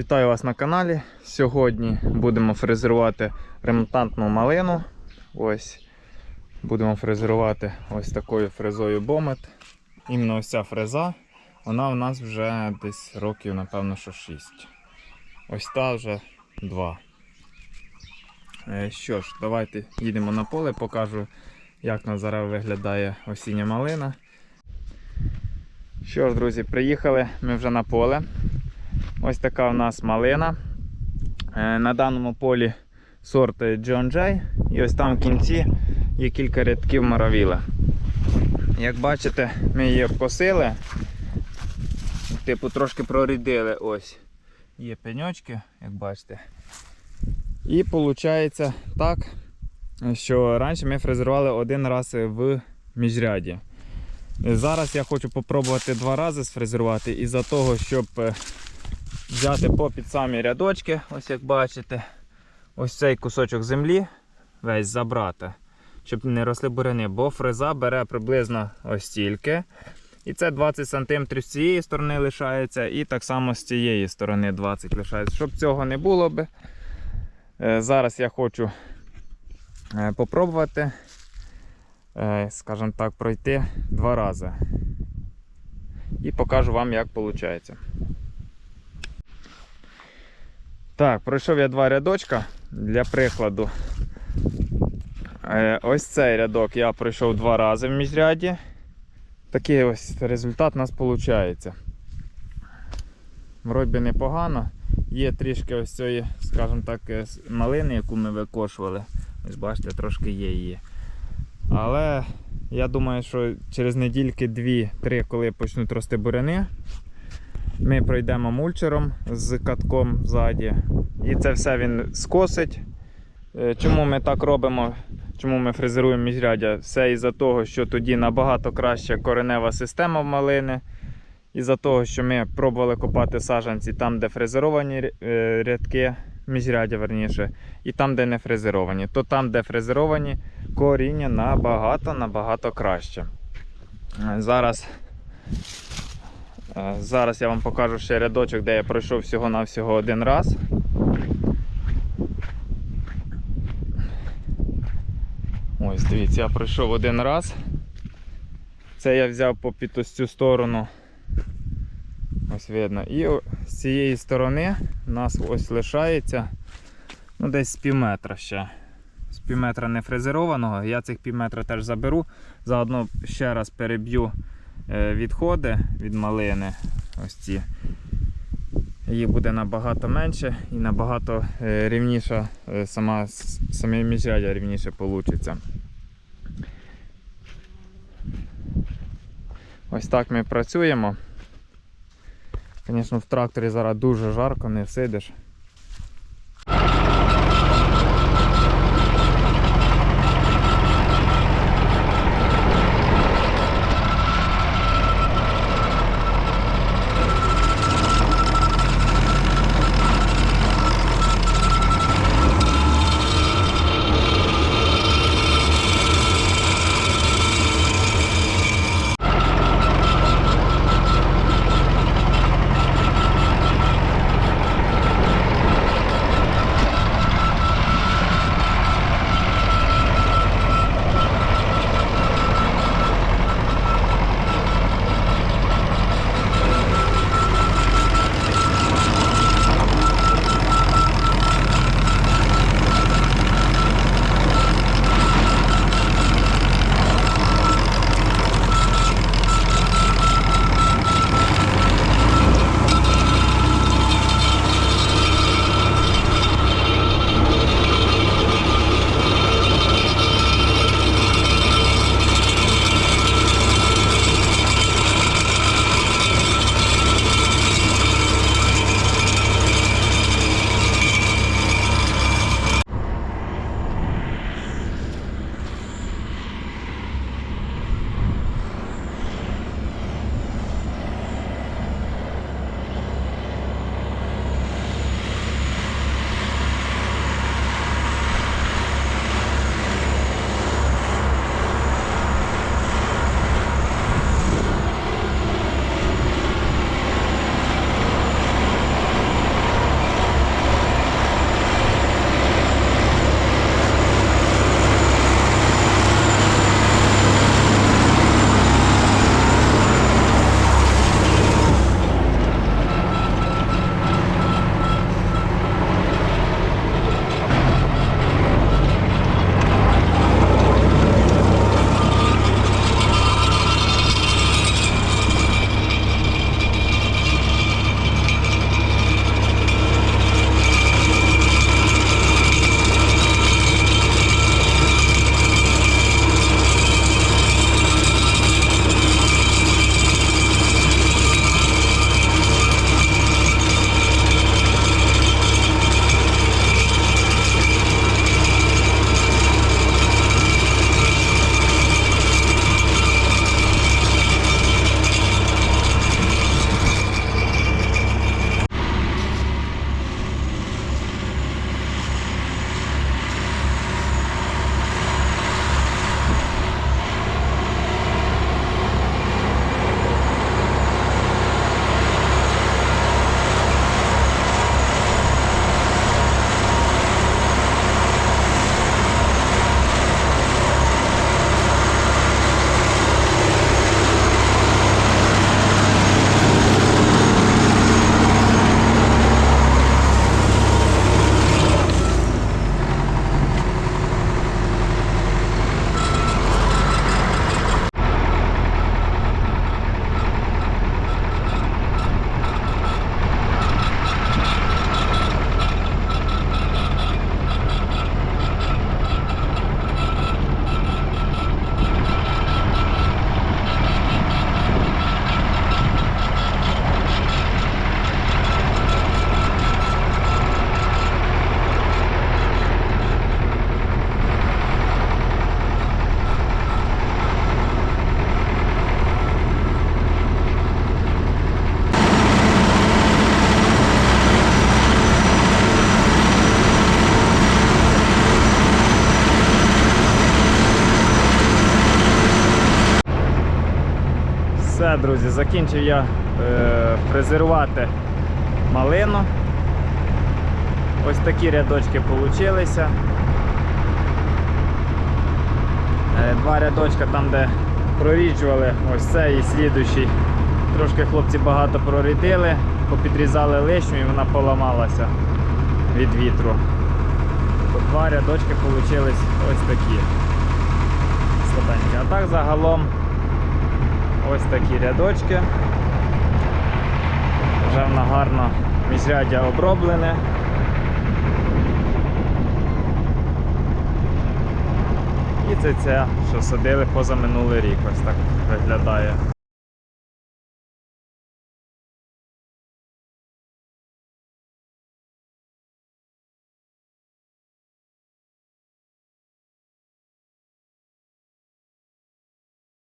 Вітаю вас на каналі. Сьогодні будемо фрезерувати ремонтантну малину. Ось будемо фрезерувати ось такою фрезою Бомет. Іменно ось ця фреза, вона у нас вже десь років, напевно, що 6. Ось та вже 2. Е, Що ж, давайте їдемо на поле, покажу, як на зараз виглядає осіння малина. Що ж, друзі, приїхали ми вже на поле. Ось така у нас малина. Е, На даному полі сорт John Jay. І ось там в кінці є кілька рядків маравіла. Як бачите, ми її обкосили. Типу трошки прорідили ось. Є пеньочки, як бачите. І виходить так, що раніше ми фрезерували один раз в міжряді. Зараз я хочу попробувати два рази сфрезерувати із-за того, щоб е, взяти попід самі рядочки, ось як бачите, ось цей кусочок землі весь забрати, щоб не росли буряни, бо фреза бере приблизно ось стільки. І це 20 см з цієї сторони лишається, і так само з цієї сторони 20 лишається. Щоб цього не було би, е, зараз я хочу е, попробувати, е, скажімо так, пройти два рази. І покажу вам, як виходить. Так, пройшов я два рядочка для прикладу. Е, Ось цей рядок я пройшов два рази в міжряді. Такий ось результат у нас виходить. Вроді непогано. Є трішки ось цієї, скажімо так, е, малини, яку ми викошували. Ось бачите, трошки є її. Але я думаю, що через недільки 2-3, коли почнуть рости буряни, ми пройдемо мульчером з катком ззаді. І це все він скосить. Е, Чому ми так робимо? Чому ми фрезеруємо міжряддя? Все із-за того, що тоді набагато краща коренева система в малини. Із-за того, що ми пробували копати саджанці там, де фрезеровані е, рядки, міжряддя верніше, і там, де не фрезеровані. То там, де фрезеровані, коріння набагато-набагато краще. Е, Зараз Зараз я вам покажу ще рядочок, де я пройшов всього-навсього один раз. Ось, дивіться, я пройшов один раз. Це я взяв попід ось цю сторону. Ось видно. І з цієї сторони у нас ось лишається ну, десь з пів метра ще. З пів метра не фрезерованого. Я цих пів метра теж заберу. Заодно ще раз переб'ю е, відходи від малини. Ось ці. Її буде набагато менше і набагато е, рівніша е, сама, саме міжряддя рівніше вийде. Ось так ми працюємо. Звісно, в тракторі зараз дуже жарко, не сидиш. Все, друзі, закінчив я е, фрезерувати малину. Ось такі рядочки получилися. Е, Два рядочка там, де проріджували, ось цей і слідущий. Трошки хлопці багато прорідили, попідрізали лишню і вона поламалася від вітру. Два рядочки вийшли ось такі. Слабенькі. А так загалом ось такі рядочки. Вже вона гарно міжряддя оброблене. І це це, що садили позаминулий рік, ось так виглядає.